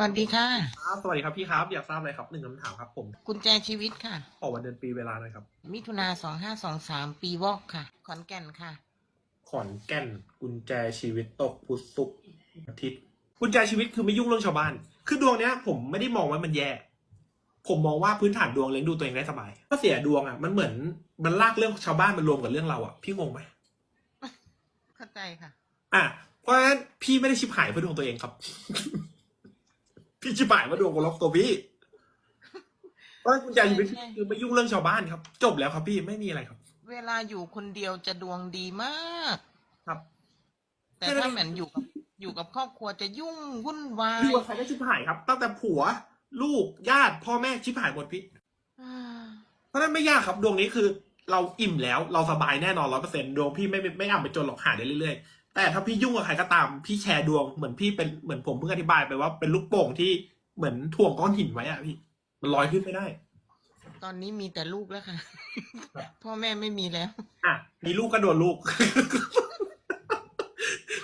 สวัสดีค่ะ ครับสวัสดีครับพี่ครับ อยากทราบอะไรครับหนึ่งคำถามครับผมกุญแจชีวิตค่ะ ขอวันเดือนปีเวลาหน่อยครับ มิถุนาสองห้าสองสามปีวอกค่ะ ขอนแก่นค่ะ ขอนแก่นกุญแจชีวิตตกพุธศุกร์อาทิตย์กุญแจชีวิตคือไม่ยุ่งเรื่องชาวบ้าน คือดวงเนี้ย ผมไม่ได้มองว่ามันแย่ ผมมองว่าพื้นฐานดวงเลี้ยงดูตัวเองได้สบายถ้าเสียดวงอะมันเหมือนมันลากเรื่องชาวบ้านมารวมกับเรื่องเราอะพี่งงไหมเข้าใจค่ะ อะเพราะฉะนั้นพี่ไม่ได้ชิบหายเพื่อดวงตัวเองครับ พี่ชิบหายเพื่อดวงคนรอบตัวพี่เพราะฉะนั้นกุญแจชีวิตใช่คือไม่ยุ่งเรื่องชาวบ้านครับ จบแล้วครับพี่ไม่มีอะไรครับ เวลาอยู่คนเดียวจะดวงดีมาก ครับ แต่ถ้าเหมือนอยู่กับอยู่กับครอบครัวจะยุ่งวุ่นวายอยู่กับใครก็ชิบหายครับ ตั้งแต่ผัว ลูกญาติพ่อแม่ชิบหายหมดพี่อ่าเพราะฉะนั้นไม่ยากครับดวงนี้คือ เราอิ่มแล้วเราสบายแน่นอนร้อยเปอร์เซ็นต์ดวงพี่ไม่ไม่ไม่อ่ำไปจนหรอกหาได้เรื่อยๆ แต่ถ้าพี่ยุ่งกับใครก็ตามพี่แชร์ดวงเหมือนพี่เป็นเหมือนผมเพิ่งอธิบายไปว่าเป็นลูกโป่งที่เหมือนถ่วงก้อนหินไว้อะพี่ มันลอยขึ้นไม่ได้ ตอนนี้มีแต่ลูกแล้วค่ะครับพ่อแม่ไม่มีแล้ว อะมีลูกก็โดนลูก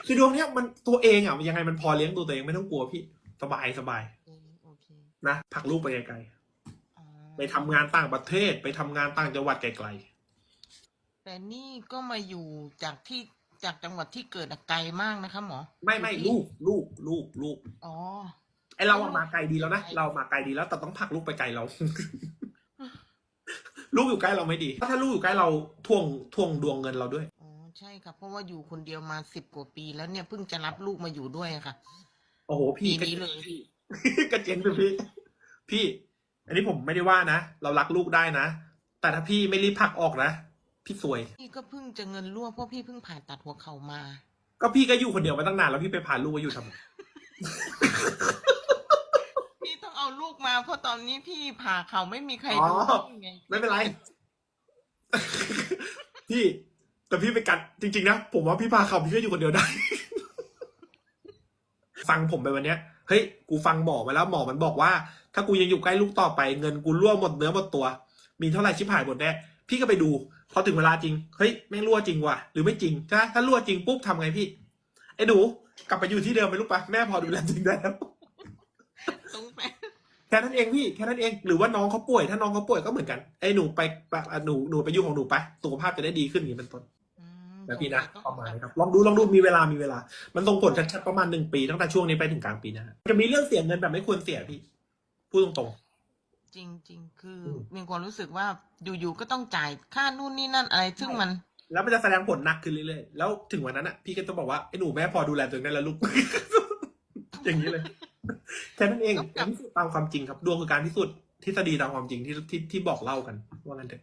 คือดวงเนี้ยมันตัวเองอะยังไงมันพอเลี้ยงดูตัวเองไม่ต้องกลัวพี่สบายสบายโอเคนะผลักลูกไปไกลอ๋อๆไปทำงานต่างประเทศ ไปทำงานต่างจังหวัดไกลๆแต่นี่ก็มาอยู่จากที่ จากจังหวัดที่เกิดอะไกลมากนะคะหมอไม่ไม่อยู่ลูที่กลูกลูกลูกอ๋อไอเราอะมาไกลดีแล้วนะไกลเรามาไกลดีแล้วแต่ต้องผลักลูกไปไกลเรา ลูกอยู่ใกล้เราไม่ดี ถ้าลูกอยู่ใกล้เราทวงทวงดวงเงินเราด้วยอ๋อใช่ค่ะเพราะว่าอยู่คนเดียวมาสิบกว่าปีแล้วเนี่ยเพิ่งจะรับลูกมาอยู่ด้วยอะค่ะ โอ้โหพี่ปีนี้เลยพี่กระเจนไปพี่ พี่ อันนี้ผมไม่ได้ว่านะเรารักลูกได้นะแต่ถ้าพี่ไม่รีบผลักออกนะ พี่ซวย พี่ก็เพิ่งจะเงินรั่วเพราะพี่เพิ่งผ่าตัดหัวเข่ามา ก็พี่ก็อยู่คนเดียวมาตั้งนานแล้วพี่ไปพาลูกมาอยู่ทำไมพี่ต้องเอาลูกมาเพราะตอนนี้พี่ผ่าเข่าไม่มีใครอ๋อดูพี่ไงไม่เป็นไร พี่ แต่พี่ไปกัดจริงๆนะผมว่าพี่พาเขาพี่ก็อยู่คนเดียวได้ ฟังผมไปวันเนี้ยเฮ้ยกูฟังหมอมาแล้วหมอมันบอกว่า ถ้ากูยังอยู่ใกล้ลูกต่อไปเงินกูรั่วหมดเนื้อหมดตัว มีเท่าไหร่ชิบหายหมดแน่ พี่ก็ไปดูพอถึงเวลาจริงเฮ้ยแม่งรั่วจริงว่ะหรือไม่จริงถ้าถ้ารั่วจริงปุ๊บทำไงพี่ไอ้หนูกลับไปอยู่ที่เดิมไปลูกปะแม่พอดูแลจริงได้แล้วตรงไปแค่นั้นเองพี่แค่นั้นเองหรือว่าน้องเขาป่วย ถ้าน้องเขาป่วยก็เหมือนกันไอ้หนูไปไปอะหนูหนูไปยุ่งของหนูไปสุขภาพจะได้ดีขึ้นอย่างนี้เป็นต้นอืมนะพี่นะต้องประมาณนี้ครับลองดูลองดูมีเวลามีเวลา มันส่งผลชัดๆประมาณหนึ่งปีตั้งแต่ช่วงนี้ไปถึงกลางปีหนะจะมีเรื่องเสียเงินแบบไม่ควรเสียพี่พูดตรง จริงจริงๆคืออมมีความรู้สึกว่าอยู่ๆก็ต้องจ่ายค่านู่นนี่นั่นอะไรซึ่งมันๆแล้วมันจะแสดงผลหนักขึ้นเรื่อยๆแล้วถึงวันนั้นอะพี่ก็ต้องบอกว่าไอ้หนูแม่พอดูแลตัวเองได้แล้วลูก อย่างนี้เลยแค่นั้นเองต้องกลับพิสูจน์ตามความจริงครับดวงคือการพิสูจน์ทฤษฎีตามความจริงที่ที่ที่บอกเล่ากันว่างั้นเถอะ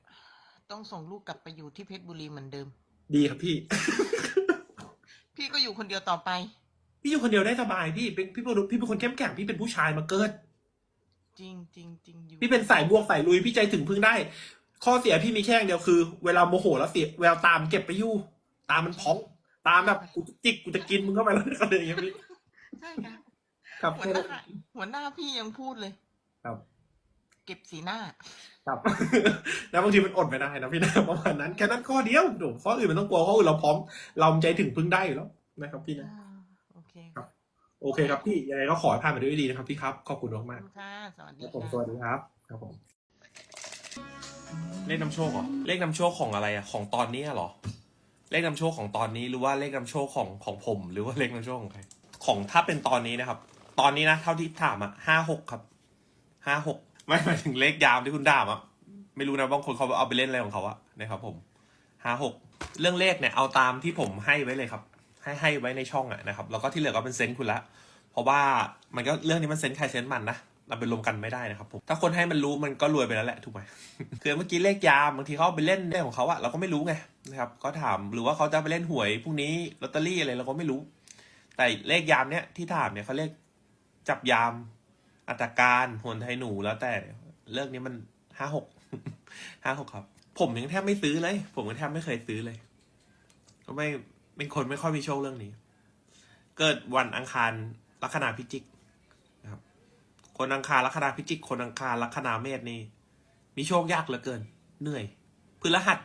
ต้องส่งลูกกลับไปอยู่ที่เพชรบุรีเหมือนเดิม ดีครับพี่ พี่ก็อยู่คนเดียวต่อไป พี่อยู่คนเดียวได้สบายพี่เป็นพี่เป็นพี่เป็นคนเข้มแข็งพี่เป็นผู้ชายมาเกิด จริงจริงจริงอยู่พี่เป็นสายบวกสายลุยพี่ใจถึงพึ่งได้ ข้อเสียพี่มีแค่อย่างเดียวคือ เวลาโมโหแล้วเสียแววตามเก็บไปอยู่ ตามันพอง ตามแบบกูจะจิกกูจะกินมึงเข้าไปแล้วอะไรอย่างเงี้ยพี่ใช่ค่ะครับหัวหน้าหัวหน้าพี่ยังพูดเลย ครับ เก็บสีหน้า ครับ แล้วบางทีมันอดไม่ได้นะพี่นะประมาณนั้นแค่นั้นข้อเดียวโดข้ออื่นมันต้องกลัวข้ออื่นเราพร้อม เราใจถึงพึ่งได้อยู่แล้วนะครับพี่นะอ่าโอเคครับ โอเคครับพี่ยังไงก็ขอให้ผ่านไปด้วยดีนะครับพี่ครับ ขอบคุณขอบมากคุณค่ะ สวัสๆคดีรับผมค่ะสวัสดีครับ ครับผม เลขนำโชคเหรอ เลขนำโชคของอะไรอะของตอนนี้เหรอ เลขนำโชคของตอนนี้หรือว่าเลขนำโชคของของผม หรือว่าเลขนำโชคของใคร ของถ้าเป็นตอนนี้นะครับ ตอนนี้นะ เท่าที่ถามอะห้าหกครับ ห้าหก ไม่หมายถึงเลขยามที่คุณถามอะไม่รู้นะบางคนเขาเอาไปเล่นอะไรของเขาอะนะครับผม ห้าหก เรื่องเลขเนี่ยเอาตามที่ผมให้ไว้เลยครับ ให้ให้ไว้ในช่องอะนะครับ แล้วก็ที่เหลือก็เป็นเซนส์คุณละ เพราะว่ามันก็เรื่องนี้มันเซนส์ใครเซนส์มันนะเราไปรวมกันไม่ได้นะครับผมถ้าคนให้มันรู้มันก็รวยไปแล้วแหละถูกไหมคือเมื่อกี้เลขยามบางทีเขาไปเล่นเรื่องของเขาอะเราก็ไม่รู้ไงนะครับก็ถามหรือว่าเขาจะไปเล่นหวยพรุ่งนี้ลอตเตอรี่อะไรเราก็ไม่รู้ แต่เลขยามเนี้ยที่ถามเนี่ยเขาเรียกจับยาม อัตราการหวนไทยหนูแล้วแต่เรื่องนี้มันห้าหกห้าหกครับ ผมยังแทบไม่ซื้อเลย ผมยังแทบไม่เคยซื้อเลย ก็ไม่ เป็นคนไม่ค่อยมีโชคเรื่องนี้ เกิดวันอังคารลัคนาพิจิกนะครับ คนอังคารลัคนาพิจิก คนอังคารลัคนาเมษนี่ มีโชคยากเหลือเกิน เหนื่อยพฤหัส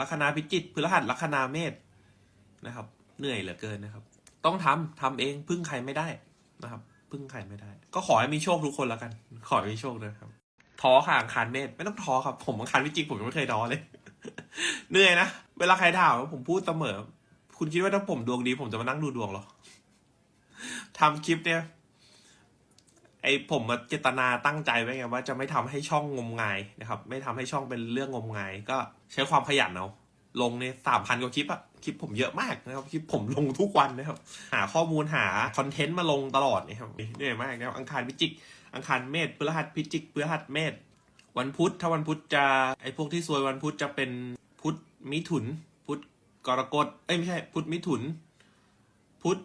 ลัคนาพิจิกพฤหัสลัคนาเมษนะครับ เหนื่อยเหลือเกินนะครับ ต้องทำทำเองพึ่งใครไม่ได้นะครับ พึ่งใครไม่ได้ ก็ขอให้มีโชคทุกคนแล้วกัน ขอให้มีโชคด้วยครับท้อค่ะอังคารเมษไม่ต้องท้อครับ ผมอังคารพิจิกผมยังไม่เคยท้อเลย เหนื่อยนะ เวลาใครถามผมพูดเสมอ คุณคิดว่าถ้าผมดวงดีผมจะมานั่งดูดวงเหรอทำคลิปเนี่ย ไอผมมาเจตนาตั้งใจไว้ไงว่าจะไม่ทำให้ช่องงมงายนะครับ ไม่ทำให้ช่องเป็นเรื่องงมงาย ก็ใช้ความขยันเอาลงในสามพันกว่าคลิปอะคลิปผมเยอะมากนะครับคลิปผมลงทุกวันนะครับ หาข้อมูลหาคอนเทนต์มาลงตลอดนะครับเหนื่อยมากนะครับอังคารพิจิก อังคารเมษพฤหัสพิจิกพฤหัสเมษวันพุธถ้าวันพุธจะไอพวกที่ซวยวันพุธจะเป็นพุธมิถุน กรกฎเอ้ยไม่ใช่พุธมิถุน พุธ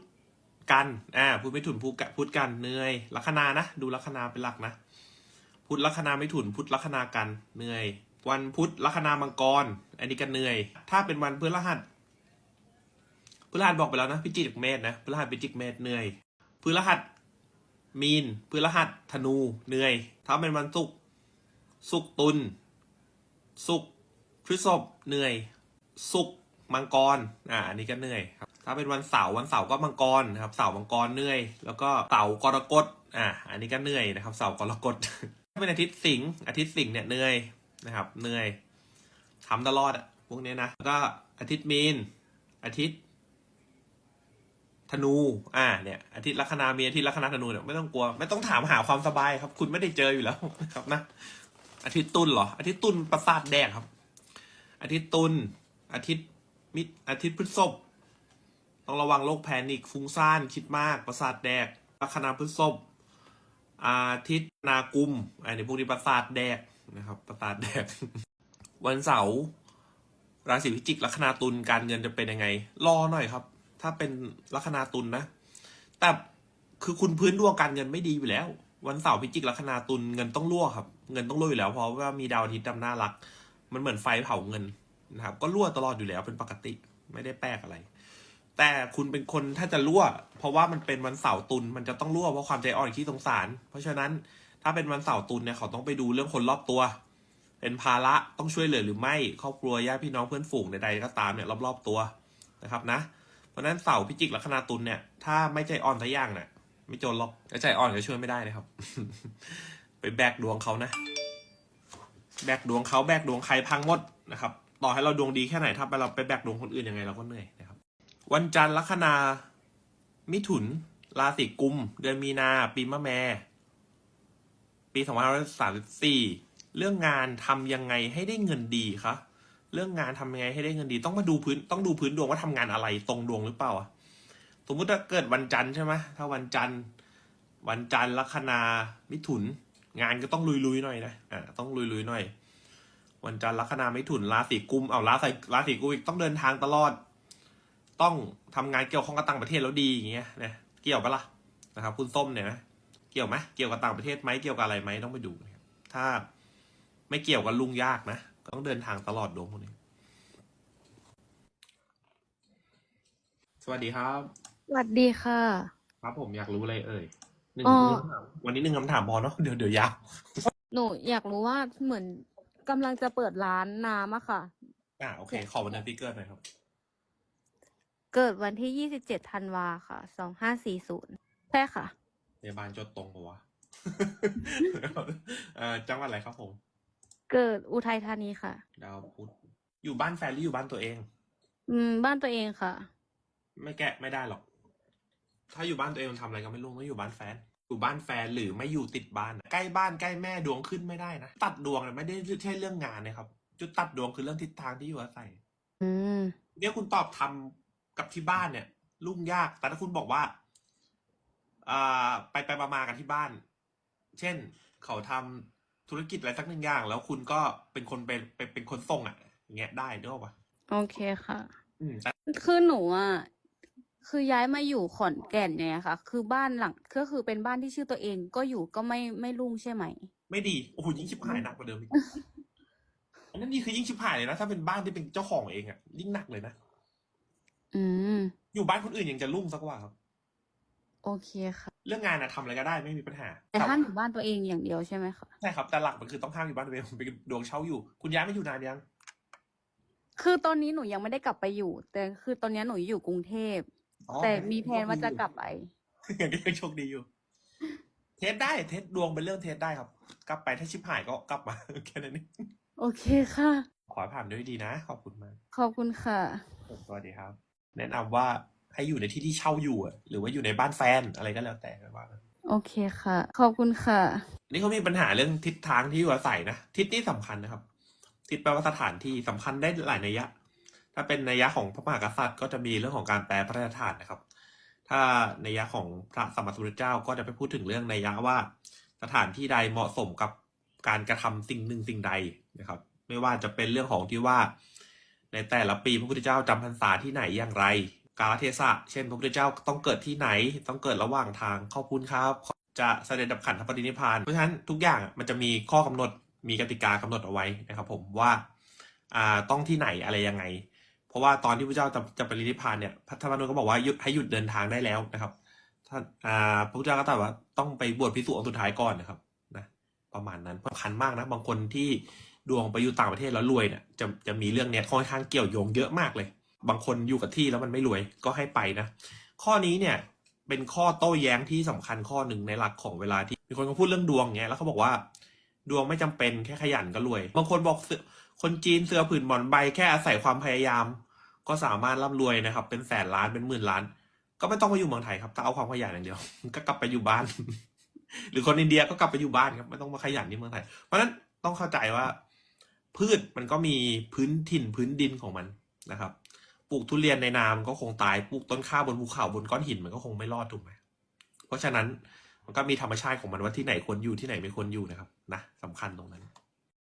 กันอ่าพุธมิถุนพุธกะพุธกันเหนื่อยลัคนานะ ดูลัคนาเป็นหลักนะพุธลัคนามิถุนพุธลัคนากันเหนื่อยวันพุธลัคนามังกร อันนี้ก็เหนื่อยถ้าเป็นวันพฤหัสพฤหัสบอกไปแล้วนะพิจิกเมษนะพฤหัสพิจิกเมษเหนื่อยพฤหัสมีนพฤหัสธนูเหนื่อยถ้าเป็นวันศุกร์ศุกร์ตุลศุกร์พฤษภเหนื่อยศุกร์ มังกรอ่าอันนี้ก็เหนื่อยครับถ้าเป็นวันเสาร์วันเสาร์ก็มังกรนะครับเสาร์มังกรเหนื่อย แล้วก็เสาร์กรกฎอ่าอันนี้ก็เหนื่อยนะครับเสาร์กรกฎถ้าเป็นอาทิตย์สิงห์อาทิตย์สิงห์เนี่ยเหนื่อยนะครับเหนื่อยทำตลอดอะพวกเนี้ยนะแล้วก็อาทิตย์มีน อาทิตย์ธนู อ่า เนี่ย อาทิตย์ลัคนามีอาทิตย์ลัคนาธนูเนี่ยไม่ต้องกลัว ไม่ต้องถามหาความสบายครับ คุณไม่ได้เจออยู่แล้วครับนะ อาทิตย์ตุลเหรอ อาทิตย์ตุลประสาทแดงครับ อาทิตย์ตุล อาทิตย์ มิอาทิตย์พฤษภต้องระวังโรคแพนิคฟุ้งซ่านคิดมาก ประสาทแดกลัคนาพฤษภอาทิตย์นากุมอันนี้พวกนี้ประสาทแดกนะครับ ประสาทแดก วันเสาร์ราศีพิจิกลัคนาตุลการเงินจะเป็นยังไง รอหน่อยครับ ถ้าเป็นลัคนาตุลนะแต่คือคุณพื้นดวงการเงินไม่ดีอยู่แล้ว วันเสาร์พิจิกลัคนาตุลเงินต้องรั่วครับ เงินต้องรั่วอยู่แล้วเพราะว่ามีดาวอาทิตย์ดำหน้ารัก มันเหมือนไฟเผาเงิน นะครับ ก็รั่วตลอดอยู่แล้วเป็นปกติไม่ได้แปลกอะไร แต่คุณเป็นคนถ้าจะรั่ว เพราะว่ามันเป็นวันเสาร์ตุลมันจะต้องรั่วเพราะความใจอ่อนขี้สงสาร เพราะฉะนั้นถ้าเป็นวันเสาร์ตุลเนี่ยเขาต้องไปดูเรื่องคนรอบตัว เป็นภาระต้องช่วยเหลือหรือไม่ครอบครัวญาติพี่น้องเพื่อนฝูงใดๆก็ตามเนี่ยรอบๆตัวนะครับนะ เพราะฉะนั้นเสาร์พิจิกลัคนาตุลเนี่ยถ้าไม่ใจอ่อนสักอย่างเนี่ยไม่จนหรอกใจอ่อนก็ช่วยไม่ได้นะครับ ไปแบกดวงเขานะ แบกดวงเขาแบกดวงใครพังหมดนะครับ ต่อให้เราดวงดีแค่ไหนถ้าไปเราไปแบกดวงคนอื่นยังไงเราก็เหนื่อยนะครับ วันจันทร์ลัคนา มิถุน ราศีกุม เดือนมีนา ปีมะแม่ปี2534เรื่องงานทำยังไงให้ได้เงินดีคะเรื่องงานทำยังไงให้ได้เงินดี ต้องมาดูพื้นต้องดูพื้นดวงว่าทำงานอะไรตรงดวงหรือเปล่าอะสมมุติถ้าเกิดวันจันทร์ใช่ไหมถ้าวันจันทร์ วันจันทร์ลัคนามิถุน งานก็ต้องลุยๆหน่อยนะอ่าต้องลุยๆหน่อย วันจันทร์ลัคนามิถุนราศีกุม เอาราศีราศีกุมอีกต้องเดินทางตลอด ต้องทำงานเกี่ยวข้องกับต่างประเทศแล้วดีอย่างเงี้ยนะเกี่ยวปะล่ะนะครับคุณส้มเนี่ยนะเกี่ยวไหมเกี่ยวกับต่างประเทศไหมเกี่ยวกับอะไรไหมต้องไปดูนะครับถ้าไม่เกี่ยวกับลุงยากนะต้องเดินทางตลอดดวงพวกนี้สวัสดีครับ สวัสดีค่ะ ครับผมอยากรู้อะไรเอ่ยหนึ่งอ๋อ คำถามวันนี้หนึ่งคำถามพอเนาะเดี๋ยวเดี๋ยวยาว หนูอยากรู้ว่าเหมือน กำลังจะเปิดร้านน้ำอะค่ะ อ่าโอเค ขอวันเดือนปีเกิดหน่อยครับ เกิดวันที่ยี่สิบเจ็ดธันวาค่ะ สองห้าสี่ศูนย์ใช่ค่ะพยาบาลจดตรงปะวะเอ่อจังหวัดอะไรครับผม เกิดอุทัยธานีค่ะ ดาวพุธ อยู่บ้านแฟนหรืออยู่บ้านตัวเอง อืม บ้านตัวเองค่ะ ไม่แกะไม่ได้หรอก ถ้าอยู่บ้านตัวเองมันทำอะไรก็ไม่รู้ต้องอยู่บ้านแฟน อยู่บ้านแฟนหรือไม่อยู่ติดบ้านอะใกล้บ้านใกล้แม่ดวงขึ้นไม่ได้นะตัดดวงเนี่ยไม่ได้ใช่เรื่องงานนะครับ จุดตัดดวงคือเรื่องทิศทางที่อยู่อาศัยอืมเนี่ยคุณตอบทำกับที่บ้านเนี่ยลุ่งยาก แต่ถ้าคุณบอกว่าอ่าไปไปมามากันที่บ้าน เช่น เขาทำธุรกิจอะไรสักหนึ่งอย่าง แล้วคุณก็เป็นคนเป็นเป็นเป็นคนส่งอะอย่างเงี้ยได้ด้วยปะโอเคค่ะ อืมแต่คือหนูอะ คือย้ายมาอยู่ขอนแก่นเนี่ยค่ะ คือบ้านหลังก็คือเป็นบ้านที่ชื่อตัวเองก็อยู่ก็ไม่ไม่รุ่งใช่ไหม ไม่ดี โอ้โหยิ่งชิบหายหนักกว่าเดิมอีกอันนั้นนี่คือยิ่งชิบหายเลยนะ ถ้าเป็นบ้านที่เป็นเจ้าของเองอะยิ่งหนักเลยนะ อืม อยู่บ้านคนอื่นยังจะรุ่งสักกว่าครับ โอเคค่ะ เรื่องงานอะทำอะไรก็ได้ไม่มีปัญหา แต่ห้ามอยู่บ้านตัวเองอย่างเดียวใช่ไหมคะ ใช่ครับ แต่หลักมันคือต้องห้ามอยู่บ้านตัวเองผมเป็นดวงเช่าอยู่ คุณย้ายมาอยู่นานยัง คือตอนนี้หนูยังไม่ได้กลับไปอยู่ แต่คือตอนนี้หนูอยู่กรุงเทพ อ๋อแต่มีแผนว่าจะกลับไปอย่างนี้ยังโชคดีอยู่ เทสได้เทสดวงเป็นเรื่องเทสได้ครับ กลับไปถ้าชิบหายก็กลับมาแค่นั้นเองโอเคค่ะ ขอให้ผ่านด้วยดีนะ ขอบคุณมากขอบคุณค่ะ สวัสดีครับ แนะนำว่าให้อยู่ในที่ที่เช่าอยู่อะหรือว่าอยู่ในบ้านแฟนอะไรก็แล้วแต่ว่ากัน โอเคค่ะ ขอบคุณค่ะ นี่เขามีปัญหาเรื่องทิศทางที่อยู่อาศัยนะ ทิศนี่สำคัญนะครับ ทิศแปลว่าสถานที่สำคัญได้หลายนัยยะ ถ้าเป็นนัยยะของพระมหากษัตริย์ ก็จะมีเรื่องของการแปลพระราชทานนะครับ ถ้านัยยะของพระสัมมาสัมพุทธเจ้าก็จะไปพูดถึงเรื่องนัยยะว่า สถานที่ใดเหมาะสมกับการกระทำสิ่งหนึ่งสิ่งใดนะครับ ไม่ว่าจะเป็นเรื่องของที่ว่า ในแต่ละปีพระพุทธเจ้าจำพรรษาที่ไหนอย่างไร กาลเทศะเช่น พระพุทธเจ้าต้องเกิดที่ไหน ต้องเกิดระหว่างทางขอบคุณครับ จะเสด็จดับขันธปรินิพานเพราะฉะนั้นทุกอย่างมันจะมีข้อกำหนดมีกติกากำหนดเอาไว้นะครับ ผมว่าอ่าต้องที่ไหนอะไรยังไง เพราะว่าตอนที่พระเจ้าจะจะปรินิพพานเนี่ยพระธรรมนูญก็บอกว่าหยุดให้หยุดเดินทางได้แล้วนะครับท่านอ่าพระพุทธเจ้าก็ตรัสว่าต้องไปบวชพิสุองค์สุดท้ายก่อนนะครับนะประมาณนั้นสำคัญมากนะบางคนที่ดวงไปอยู่ต่างประเทศแล้วรวยเนี่ยจะจะมีเรื่องเนี้ยค่อนข้างเกี่ยวโยงเยอะมากเลย บางคนอยู่กับที่แล้วมันไม่รวยก็ให้ไปนะ ข้อนี้เนี่ยเป็นข้อโต้แย้งที่สำคัญข้อหนึ่งในหลักของเวลาที่มีคนก็พูดเรื่องดวงเงี้ยแล้วเขาบอกว่า ดวงไม่จำเป็นแค่ขยันก็รวย บางคนบอก คนจีนเสือผืนหมอนใบแค่อาศัยความพยายาม ก็สามารถร่ำรวยนะครับ เป็นแสนล้านเป็นหมื่นล้าน ก็ไม่ต้องมาอยู่เมืองไทยครับถ้าเอาความขยันอย่างเดียว ก็กลับไปอยู่บ้าน หรือคนอินเดียก็กลับไปอยู่บ้านครับไม่ต้องมาขยันที่เมืองไทย เพราะฉะนั้นต้องเข้าใจว่า พืชมันก็มีพื้นถิ่นพื้นดินของมันนะครับ ปลูกทุเรียนในนามันก็คงตายปลูกต้นข้าวบนภูเขาบนก้อนหินมันก็คงไม่รอดถูกไหมเพราะฉะนั้นมันก็มีธรรมชาติของมันว่าที่ไหนควรอยู่ที่ไหนไม่ควรอยู่นะครับนะสำคัญตรงนั้น